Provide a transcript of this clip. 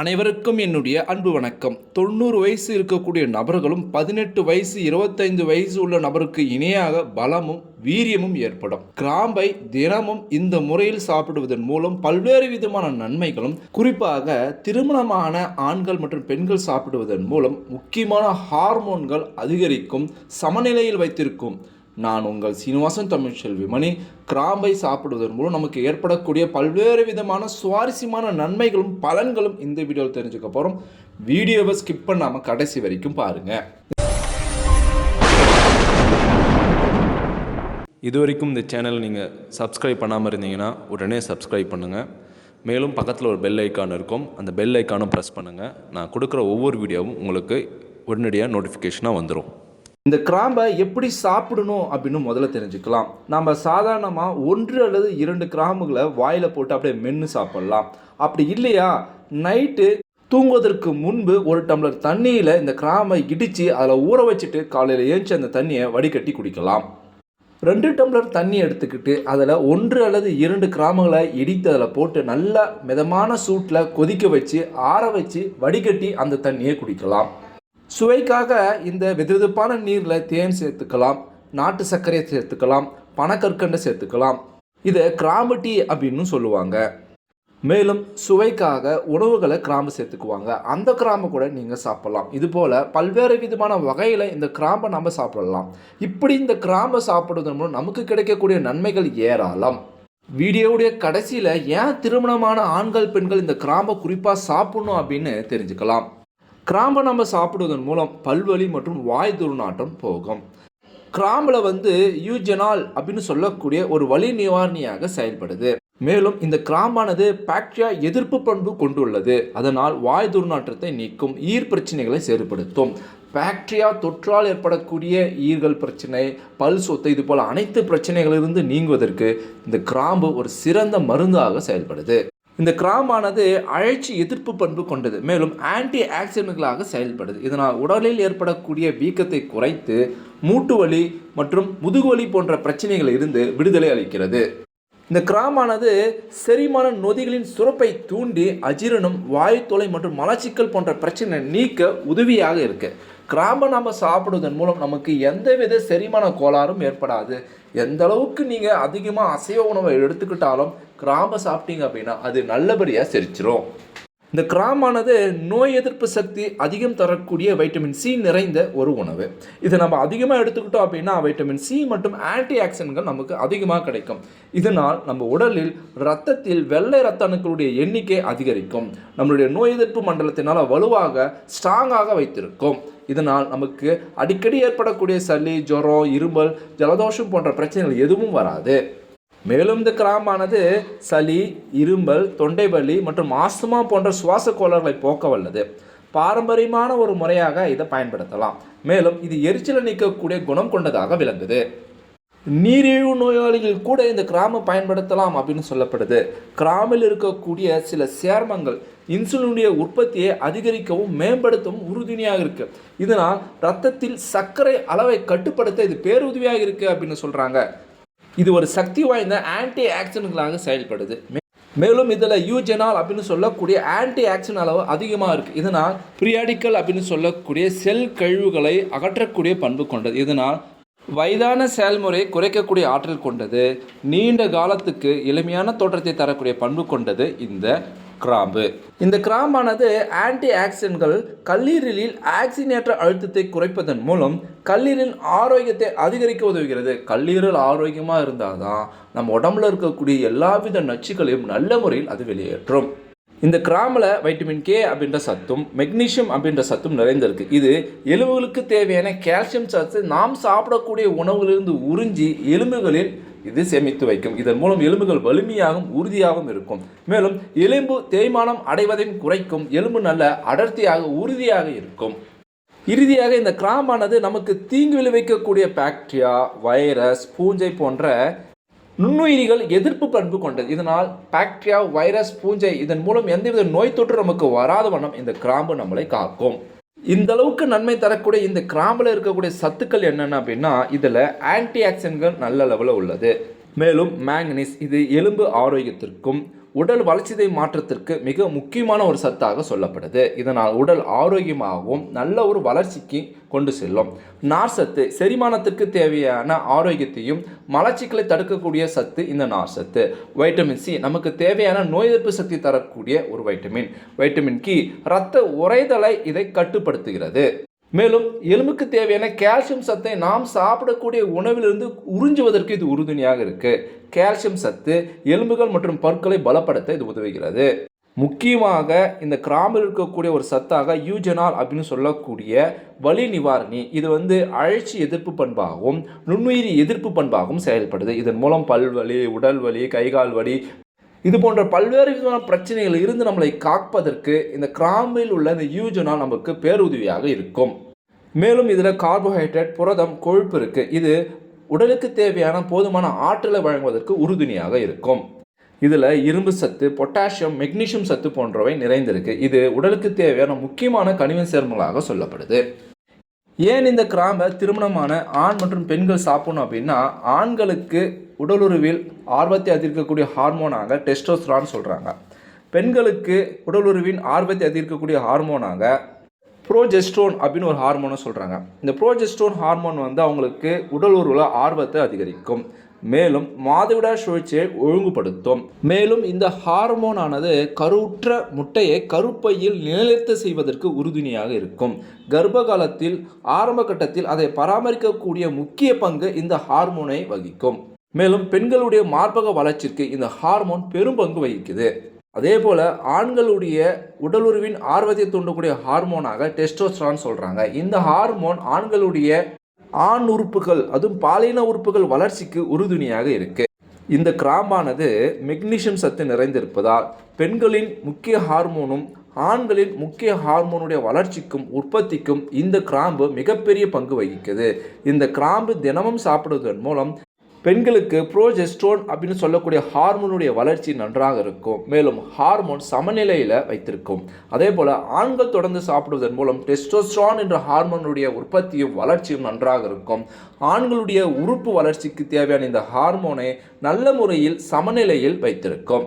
அனைவருக்கும் என்னுடைய அன்பு வணக்கம். தொண்ணூறு வயசு இருக்கக்கூடிய நபர்களும் பதினெட்டு வயசு இருபத்தைந்து வயசு உள்ள நபருக்கு இணையாக பலமும் வீரியமும் ஏற்படும். கிராம்பை தினமும் இந்த முறையில் சாப்பிடுவதன் மூலம் பல்வேறு விதமான நன்மைகளும் குறிப்பாக திருமணமான ஆண்கள் மற்றும் பெண்கள் சாப்பிடுவதன் மூலம் முக்கியமான ஹார்மோன்கள் அதிகரிக்கும் சமநிலையில் வைத்திருக்கும் நான் உங்கள் சீனிவாசன் தமிழ்ச்செல்வி மணி கிராம்பை சாப்பிடுவதன் மூலம் நமக்கு ஏற்படக்கூடிய பல்வேறு விதமான சுவாரஸ்யமான நன்மைகளும் பலன்களும் இந்த வீடியோவில் தெரிஞ்சுக்க போகிறோம் வீடியோவை ஸ்கிப் பண்ணாமல் கடைசி வரைக்கும் பாருங்கள் இது வரைக்கும் இந்த சேனல் நீங்கள் சப்ஸ்கிரைப் பண்ணாமல் இருந்தீங்கன்னா உடனே சப்ஸ்கிரைப் பண்ணுங்கள் மேலும் பக்கத்தில் ஒரு பெல் ஐக்கான் இருக்கும். அந்த பெல் ஐக்கானும் ப்ரெஸ் பண்ணுங்கள் நான் கொடுக்குற ஒவ்வொரு வீடியோவும் உங்களுக்கு உடனடியாக நோட்டிஃபிகேஷனாக வந்துடும் இந்த கிராம்பை எப்படி சாப்பிடணும் அப்படின்னு முதல்ல தெரிஞ்சுக்கலாம். நம்ம சாதாரணமாக ஒன்று அல்லது இரண்டு கிராம்புகளை வாயில் போட்டு அப்படியே மென்று சாப்பிடலாம். அப்படி இல்லையா? நைட்டு தூங்குவதற்கு முன்பு ஒரு டம்ளர் தண்ணியில் இந்த கிராம்பை இடித்து அதில் ஊற வச்சுட்டு காலையில் ஏஞ்சி அந்த தண்ணியை வடிகட்டி குடிக்கலாம். ரெண்டு டம்ளர் தண்ணி எடுத்துக்கிட்டு அதில் ஒன்று அல்லது இரண்டு கிராமங்களை இடித்து அதில் போட்டு நல்லா மிதமான சூட்டில் கொதிக்க வச்சு ஆற வச்சு வடிகட்டி அந்த தண்ணியை குடிக்கலாம். சுவைக்காக இந்த வெதுவெதுப்பான நீரில் தேன் சேர்த்துக்கலாம் நாட்டு சர்க்கரையை சேர்த்துக்கலாம் பனக்கற்கண்டை சேர்த்துக்கலாம். இதை கிராம்பு டீ அப்படின்னு சொல்லுவாங்க. மேலும் சுவைக்காக உணவுகளை கிராம்பு சேர்த்துக்குவாங்க. அந்த கிராம்பு கூட நீங்கள் சாப்பிடலாம். இது போல் பல்வேறு விதமான வகையில் இந்த கிராம்பை நம்ம சாப்பிடலாம். இப்படி இந்த கிராம்பை சாப்பிடுவதன் மூலம் நமக்கு கிடைக்கக்கூடிய நன்மைகள் ஏராளம். வீடியோவுடைய கடைசியில் ஏன் திருமணமான ஆண்கள் பெண்கள் இந்த கிராம்பை குறிப்பாக சாப்பிடணும்? அப்படின்னு தெரிஞ்சுக்கலாம். கிராம்பை நம்ம சாப்பிடுவதன் மூலம் பல்வலி மற்றும் வாய் துர்நாற்றம் போகும். கிராம்பில் வந்து யூஜெனால் அப்படின்னு சொல்லக்கூடிய ஒரு வலி நிவாரணியாக செயல்படுது. மேலும் இந்த கிராம்பானது பாக்டீரியா எதிர்ப்பு பண்பு கொண்டுள்ளது. அதனால் வாய் துர்நாற்றத்தை நீக்கும் ஈர் பிரச்சனைகளை செயல்படுத்தும். பாக்டீரியா தொற்றால் ஏற்படக்கூடிய ஈர்கள் பிரச்சனை பல் சொத்து இது போல் அனைத்து பிரச்சனைகளிலிருந்து நீங்குவதற்கு இந்த கிராம்பு ஒரு சிறந்த மருந்தாக செயல்படுது. இந்த கிராமானது அழற்சி எதிர்ப்பு பண்பு கொண்டது. மேலும் ஆன்டி ஆக்சிடென்ட்களாக செயல்படுது. இதனால் உடலில் ஏற்படக்கூடிய வீக்கத்தை குறைத்து மூட்டு வலி மற்றும் முதுகுவலி போன்ற பிரச்சனைகளில் இருந்து விடுதலை அளிக்கிறது. இந்த கிராமானது செரிமான நொதிகளின் சுரப்பை தூண்டி அஜீரணம் வாயுத்தொலை மற்றும் மலச்சிக்கல் போன்ற பிரச்சனை நீக்க உதவியாக இருக்கு. கிராம்பை நம்ம சாப்பிடுவதன் மூலம் நமக்கு எந்தவித செரிமான கோளாறும் ஏற்படாது. எந்த அளவுக்கு நீங்கள் அதிகமாக அசைவ உணவை எடுத்துக்கிட்டாலும் கிராம்பை சாப்பிட்டீங்க அப்படின்னா அது நல்லபடியாக செரிச்சிரும். இந்த கிராமானது நோய் எதிர்ப்பு சக்தி அதிகம் தரக்கூடிய வைட்டமின் சி நிறைந்த ஒரு உணவு. இதை நம்ம அதிகமாக எடுத்துக்கிட்டோம் அப்படின்னா வைட்டமின் சி மற்றும் ஆன்டி ஆக்சிடென்ட்கள் நமக்கு அதிகமாக கிடைக்கும். இதனால் நம்ம உடலில் ரத்தத்தில் வெள்ளை ரத்த அணுக்களுடைய எண்ணிக்கை அதிகரிக்கும். நம்மளுடைய நோய் எதிர்ப்பு மண்டலத்தினால் வலுவாக ஸ்ட்ராங்காக வைத்திருக்கும். இதனால் நமக்கு அடிக்கடி ஏற்படக்கூடிய சளி ஜுரம் இருமல் ஜலதோஷம் போன்ற பிரச்சனைகள் எதுவும் வராது. மேலும் இந்த கிராம்பானது சளி இரும்பல் தொண்டை வலி மற்றும் ஆஸ்துமா போன்ற சுவாச கோளாறுகளை போக்க வல்லது பாரம்பரியமான ஒரு முறையாக இதை பயன்படுத்தலாம். மேலும் இது எரிச்சலை நீக்கக்கூடிய குணம் கொண்டதாக விளங்குது. நீரிழிவு நோயாளிகள் கூட இந்த கிராம பயன்படுத்தலாம் அப்படின்னு சொல்லப்படுது. கிராமில் இருக்கக்கூடிய சில சேர்மங்கள் இன்சுலினுடைய உற்பத்தியை அதிகரிக்கவும் மேம்படுத்தவும் உறுதுணையாக இருக்கு. இதனால் ரத்தத்தில் சர்க்கரை அளவை கட்டுப்படுத்த இது பேருதவியாக இருக்கு அப்படின்னு சொல்றாங்க. இது ஒரு சக்தி வாய்ந்த ஆன்டி ஆக்சிடென்ட்களாக செயல்படுது. மே- மேலும் இதில் யூஜெனால் அப்படின்னு சொல்லக்கூடிய ஆன்டி ஆக்சிடென்ட் அளவு அதிகமாக இருக்குது இதனால் பிரியாடிக்கல் அப்படின்னு சொல்லக்கூடிய செல் கழிவுகளை அகற்றக்கூடிய பண்பு கொண்டது. இதனால் வயதான செயல்முறையை குறைக்கக்கூடிய ஆற்றல் கொண்டது. நீண்ட காலத்துக்கு எளிமையான தோற்றத்தை தரக்கூடிய பண்பு கொண்டது. இந்த கிராம்பு. இந்த கிராம்பானது ஆன்டி ஆக்சிடென்ட்கள் கல்லீரலில் ஆக்சினேற்ற அழுத்தத்தை குறைப்பதன் மூலம் கல்லீரலின் ஆரோக்கியத்தை அதிகரிக்க உதவுகிறது. கல்லீரல் ஆரோக்கியமாக இருந்தால் தான் நம்ம உடம்புல இருக்கக்கூடிய எல்லாவித நச்சுக்களையும் நல்ல முறையில் அது வெளியேற்றும். இந்த கிராமில் வைட்டமின் கே அப்படின்ற சத்தும் மெக்னீஷியம் அப்படின்ற சத்தும் நிறைந்திருக்கு. இது எலும்புகளுக்கு தேவையான கால்சியம் சத்து நாம் சாப்பிடக்கூடிய உணவுகளிலிருந்து உறிஞ்சி எலும்புகளில் இது சேமித்து வைக்கும். இதன் மூலம் எலும்புகள் வலிமையாகவும் உறுதியாகவும் இருக்கும். மேலும் எலும்பு தேய்மானம் அடைவதையும் குறைக்கும். எலும்பு நல்ல அடர்த்தியாக உறுதியாக இருக்கும். இறுதியாக இந்த கிராமானது நமக்கு தீங்கு விளைவிக்கக்கூடிய பாக்டீரியா வைரஸ் பூஞ்சை போன்ற நுண்ணுயிரிகள் எதிர்ப்பு பண்பு கொண்டது. இதனால் பாக்டீரியா வைரஸ் பூஞ்சை இதன் மூலம் எந்தவித நோய் தொற்று நமக்கு வராத வண்ணம் இந்த கிராம்பு நம்மளை காக்கும். இந்த அளவுக்கு நன்மை தரக்கூடிய இந்த கிராம்பில் இருக்கக்கூடிய சத்துக்கள் என்னென்ன அப்படின்னா இதில் ஆன்டி ஆக்சிடென்ட்கள் நல்ல லெவலில் உள்ளது. மேலும் மேங்கனீஸ் இது எலும்பு ஆரோக்கியத்திற்கும் உடல் வளர்ச்சிதை மாற்றத்திற்கு மிக முக்கியமான ஒரு சத்தாக சொல்லப்படுது. இதனால் உடல் ஆரோக்கியமாகவும் நல்ல ஒரு வளர்ச்சிக்கு கொண்டு செல்லும். நார் சத்து செரிமானத்திற்கு தேவையான ஆரோக்கியத்தையும் மலச்சிக்கலை தடுக்கக்கூடிய சத்து இந்த நார் சத்து. வைட்டமின் சி நமக்கு தேவையான நோய் எதிர்ப்பு சக்தி தரக்கூடிய ஒரு வைட்டமின். வைட்டமின் கி இரத்த உறைதலை இதை கட்டுப்படுத்துகிறது. மேலும் எலும்புக்கு தேவையான கால்சியம் சத்தை நாம் சாப்பிடக்கூடிய உணவிலிருந்து உறிஞ்சுவதற்கு இது உறுதுணையாக இருக்கு. கால்சியம் சத்து எலும்புகள் மற்றும் பற்களை பலப்படுத்த இது உதவுகிறது. முக்கியமாக இந்த கிராமில் இருக்கக்கூடிய ஒரு சத்தாக யூஜனால் அப்படின்னு சொல்லக்கூடிய வலி நிவாரணி இது வந்து அழற்சி எதிர்ப்பு பண்பாகவும் நுண்ணுயிரி எதிர்ப்பு பண்பாகவும் செயல்படுது. இதன் மூலம் பல்வலி உடல் வலி கைகால் வலி இது போன்ற பல்வேறு விதமான பிரச்சனைகள் இருந்து நம்மளை காப்பதற்கு இந்த கிராம்பில் உள்ள இந்த யூஜனால் நமக்கு பேருதவியாக இருக்கும். மேலும் இதில் கார்போஹைட்ரேட் புரதம் கொழுப்பு இருக்குது இது உடலுக்கு தேவையான போதுமான ஆற்றலை வழங்குவதற்கு உறுதுணையாக இருக்கும். இதில் இரும்பு சத்து பொட்டாசியம் மெக்னீசியம் சத்து போன்றவை நிறைந்திருக்கு. இது உடலுக்கு தேவையான முக்கியமான கனிம சேர்மங்களாக சொல்லப்படுது. ஏன் இந்த கிராம்பை திருமணமான ஆண் மற்றும் பெண்கள் சாப்பிடணும் அப்படின்னா ஆண்களுக்கு உடலுறவில் ஆர்வத்தை அதிகரிக்கக்கூடிய ஹார்மோனாக டெஸ்டோஸ்ட்ரான் சொல்கிறாங்க பெண்களுக்கு உடலுறவின் ஆர்வத்தை அதிகரிக்கக்கூடிய ஹார்மோனாக ப்ரோஜெஸ்ட்ரோன் அப்படின்னு ஒரு ஹார்மோனை சொல்கிறாங்க இந்த ப்ரோஜெஸ்ட்ரோன் ஹார்மோன் வந்து அவங்களுக்கு உடல் உருவில் ஆர்வத்தை அதிகரிக்கும். மேலும் மாதவிடா சுழற்சியை ஒழுங்குபடுத்தும். மேலும் இந்த ஹார்மோனானது கருவுற்ற முட்டையை கருப்பையில் நிலைநிறுத்த செய்வதற்கு உறுதுணையாக இருக்கும். கர்ப்ப காலத்தில் ஆரம்ப கட்டத்தில் அதை பராமரிக்கக்கூடிய முக்கிய பங்கு இந்த ஹார்மோனை வகிக்கும். மேலும் பெண்களுடைய மார்பக வளர்ச்சிக்கு இந்த ஹார்மோன் பெரும் பங்கு வகிக்குது. அதே போல் ஆண்களுடைய உடலுறவின் ஆர்வத்தை தூண்டக்கூடிய ஹார்மோனாக டெஸ்டோஸ்ட்ரான் சொல்கிறாங்க இந்த ஹார்மோன் ஆண்களுடைய ஆண் உறுப்புகள் அதுவும் பாலின உறுப்புகள் வளர்ச்சிக்கு உறுதுணையாக இருக்கு. இந்த கிராம்பானது மெக்னீஷியம் சத்து நிறைந்திருப்பதால் பெண்களின் முக்கிய ஹார்மோனும் ஆண்களின் முக்கிய ஹார்மோனுடைய வளர்ச்சிக்கும் உற்பத்திக்கும் இந்த கிராம்பு மிகப்பெரிய பங்கு வகிக்குது. இந்த கிராம்பு தினமும் சாப்பிடுவதன் மூலம் பெண்களுக்கு ப்ரோஜெஸ்ட்ரோன் அப்படின்னு சொல்லக்கூடிய ஹார்மோனுடைய வளர்ச்சி நன்றாக இருக்கும். மேலும் ஹார்மோன் சமநிலையில் வைத்திருக்கும். அதே போல் ஆண்கள் தொடர்ந்து சாப்பிடுவதன் மூலம் டெஸ்டோஸ்ட்ரான் என்ற ஹார்மோனுடைய உற்பத்தியும் வளர்ச்சியும் நன்றாக இருக்கும். ஆண்களுடைய உறுப்பு வளர்ச்சிக்கு தேவையான இந்த ஹார்மோனை நல்ல முறையில் சமநிலையில் வைத்திருக்கும்.